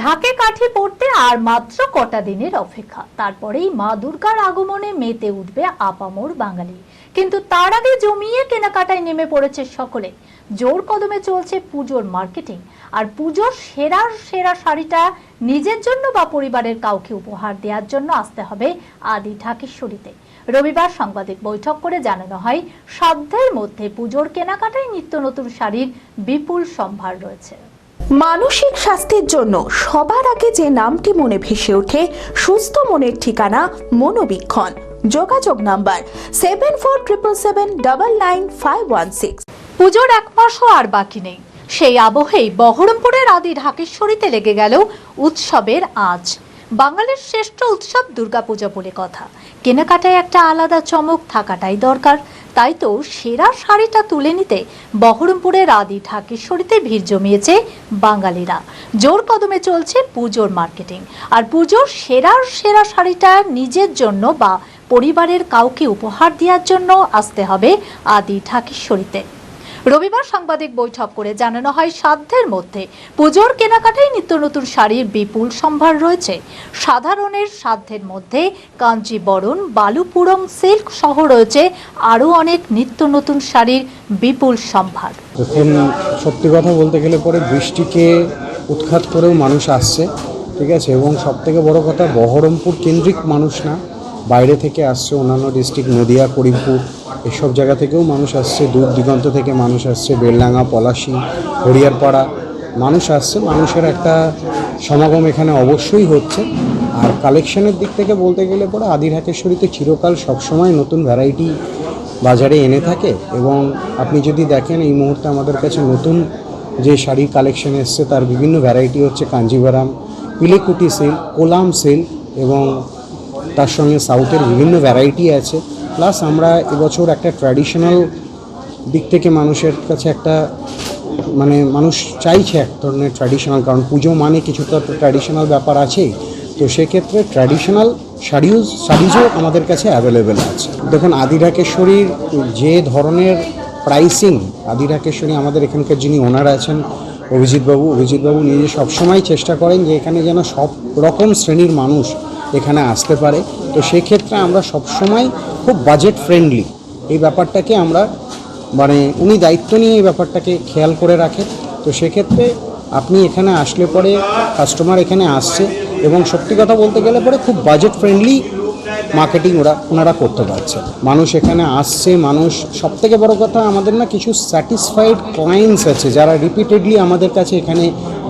ঢাকে কাঠি পড়তে আর মাত্র কটা দিনের অপেক্ষা। তারপরেই মা দুর্গার আগমনে মেতে উঠবে আপামোর বাঙালি। কিন্তু তার আগে জমিয়ে কেনাকাটায় নেমে পড়েছে সকলে। জোর কদমে চলছে পুজোর মার্কেটিং। আর পুজোর সেরা সেরা শাড়িটা নিজের জন্য বা পরিবারের কাউকে উপহার দেওয়ার জন্য আসতে হবে আদি ঢাকেশ্বরীতে। রবিবার সাংবাদিক বৈঠক করে জানানো হয়, সাধ্যের মধ্যে পুজোর কেনাকাটায় নিত্য নতুন শাড়ির বিপুল সম্ভার রয়েছে। মানসিক স্বাস্থ্যের জন্য সবার আগে যে নামটি মনে ভেসে ওঠে, সুস্থ মনের ঠিকানা মনোবীক্ষণ। যোগাযোগ number seven four triple seven double nine five one six পুজোর এক মাসও আর বাকি নেই। সেই আবহেই বহরমপুরের আদি ঢাকেশ্বরীতে লেগে গেল উৎসবের আজ বাঙালির শ্রেষ্ঠ উৎসব দুর্গাপূজা বলে কথা। কেনাকাটায় একটা আলাদা চমক থাকাটাই দরকার। তাই তো সেরা শাড়িটা তুলে নিতে বহরমপুরের আদি ঠাকেশ্বরীতে ভিড় জমিয়েছে বাঙালিরা। জোর কদমে চলছে পুজোর মার্কেটিং। আর পুজোর সেরা সেরা শাড়িটা নিজের জন্য বা পরিবারের কাউকে উপহার দেওয়ার জন্য আসতে হবে আদি ঢাকেশ্বরীতে রবিবার সাংবাদিক বৈঠক করে জানানো হয়, সাধ্যের মধ্যে পুজোর কেনাকাটায় নিত্য নতুন শাড়ির বিপুল সম্ভার রয়েছে। সাধারণের সাধ্যের মধ্যে কাঞ্জিবরণ বালুপুরম সিল্ক সহ রয়েছে আরও অনেক নিত্য নতুন শাড়ির বিপুল সম্ভার। দেখুন সত্যি কথা বলতে গেলে পরে বৃষ্টিকে উৎখাত করেও মানুষ আসছে, ঠিক আছে? এবং সব থেকে বড় কথা, বহরমপুর কেন্দ্রিক মানুষ না বাইরে থেকে আসছে অন্যান্য ডিস্ট্রিক্ট নদিয়া, করিমপুর, এসব জায়গা থেকেও মানুষ আসছে, দূর দিগন্ত থেকে মানুষ আসছে, বেলডাঙ্গা, পলাশি, হরিয়ারপাড়া, মানুষ আসছে, মানুষের একটা সমাগম এখানে অবশ্যই হচ্ছে। আর কালেকশনের দিক থেকে বলতে গেলে পরে আদিঢাকেশ্বরীতে চিরকাল সবসময় নতুন ভ্যারাইটি বাজারে এনে থাকে এবং আপনি যদি দেখেন এই মুহূর্তে আমাদের কাছে নতুন যে শাড়ির কালেকশন এসছে, তার বিভিন্ন ভ্যারাইটি হচ্ছে কাঞ্জিভারাম পিলেকুটি সিল্ক কোলাম সিল্ক এবং তার সঙ্গে সাউথের বিভিন্ন ভ্যারাইটি আছে। প্লাস আমরা এবছর একটা ট্র্যাডিশনাল দিক থেকে মানুষের কাছে একটা মানে মানুষ চাইছে এক ধরনের ট্র্যাডিশনাল কারণ পুজো মানে কিছু তো ট্র্যাডিশনাল ব্যাপার আছেই। তো সেক্ষেত্রে ট্র্যাডিশনাল শাড়িও শাড়িজও আমাদের কাছে অ্যাভেলেবেল আছে। দেখুন আদিঢাকেশ্বরীর যে ধরনের প্রাইসিং আদিঢাকেশ্বরী আমাদের এখানকার যিনি ওনার আছেন অভিজিৎবাবু অভিজিৎবাবু নিজে সবসময় চেষ্টা করেন যে এখানে যেন সব রকম শ্রেণির মানুষ এখানে আসতে পারে। তো সেক্ষেত্রে আমরা সবসময় খুব বাজেট ফ্রেন্ডলি এই ব্যাপারটাকে আমরা মানে উনি দায়িত্ব নিয়ে এই ব্যাপারটাকে খেয়াল করে রাখেন। তো সেক্ষেত্রে আপনি এখানে আসলে পরে কাস্টমার এখানে আসছে এবং সত্যি কথা বলতে গেলে পরে খুব বাজেট ফ্রেন্ডলি মার্কেটিং ওরা, ওনারা করতে পারছে। মানুষ এখানে আসছে, মানুষ সব থেকে বড় কথা আমাদের না কিছু স্যাটিসফাইড ক্লায়েন্টস আছে যারা রিপিটেডলি আমাদের কাছে এখানে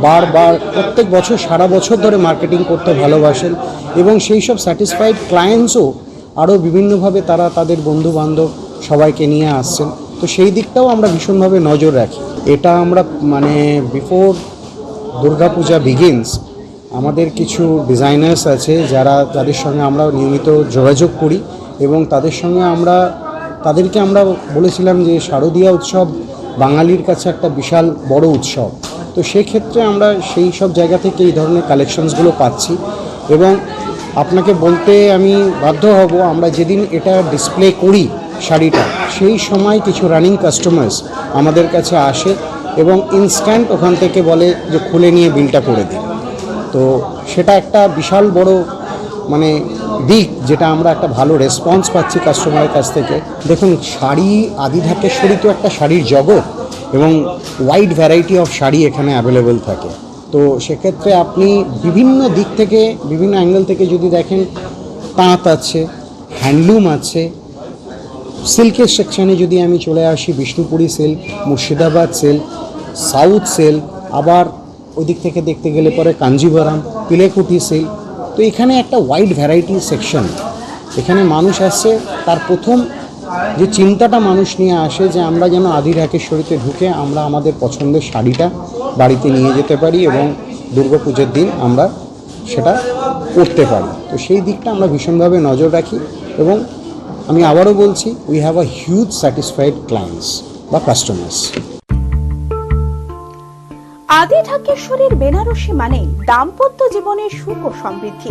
বারবার প্রত্যেক বছর, সারা বছর ধরে মার্কেটিং করতে ভালোবাসেন এবং সেই সব স্যাটিসফাইড ক্লায়েন্টসও আরও বিভিন্নভাবে তারা তাদের বন্ধু বান্ধব সবাইকে নিয়ে আসছেন। তো সেই দিকটাও আমরা ভীষণভাবে নজর রাখি। এটা আমরা মানে বিফোর দুর্গাপূজা বিগিনস আমাদের কিছু ডিজাইনার্স আছে যারা তাদের সঙ্গে আমরা নিয়মিত যোগাযোগ করি এবং তাদের সঙ্গে আমরা, তাদেরকে আমরা বলেছিলাম যে শারদীয়া উৎসব বাঙালির কাছে একটা বিশাল বড় উৎসব। তো সেক্ষেত্রে আমরা সেই সব জায়গা থেকে এই ধরনের কালেকশনসগুলো পাচ্ছি এবং আপনাকে বলতে আমি বাধ্য হব, আমরা যেদিন এটা ডিসপ্লে করি শাড়িটা, সেই সময় কিছু রানিং কাস্টমার্স আমাদের কাছে আসে এবং ইনস্ট্যান্ট ওখান থেকে বলে যে খুলে নিয়ে বিলটা করে দিন। তো সেটা একটা বিশাল বড় মানে দিক যেটা আমরা একটা ভালো রেসপন্স পাচ্ছি কাস্টমারের কাছ থেকে। দেখুন, শাড়ি আদি ঢাকেশ্বরী তো একটা শাড়ির জগৎ। এবং ওয়াইড ভ্যারাইটি অফ শাড়ি এখানে অ্যাভেলেবেল থাকে। তো সেক্ষেত্রে আপনি বিভিন্ন দিক থেকে, বিভিন্ন অ্যাঙ্গেল থেকে যদি দেখেন, তাঁত আছে হ্যান্ডলুম আছে সিল্কের সেকশানে যদি আমি চলে আসি, Bishnupuri silk Murshidabad silk south silk আবার ওদিক থেকে দেখতে গেলে পরে কাঞ্জিভারাম পিলেকুটি সিল্ক তো এখানে একটা ওয়াইড ভ্যারাইটি সেকশন এখানে মানুষ আসছে তার প্রথম যে চিন্তাটা মানুষ নিয়ে আসে যে আমরা যেন আদি ঢাকেশ্বরীতে ঢুকে আমরা আমাদের পছন্দের শাড়িটা বাড়িতে নিয়ে যেতে পারি এবং দুর্গাপুজোর দিন আমরা সেটা করতে পারি। তো সেই দিকটা আমরা ভীষণভাবে নজর রাখি এবং আমি আবারও বলছি we have a huge satisfied clients বা কাস্টমার্স আদি ঢাকেশ্বরীর বেনারসি মানেই দাম্পত্য জীবনের সুখ ও সমৃদ্ধি।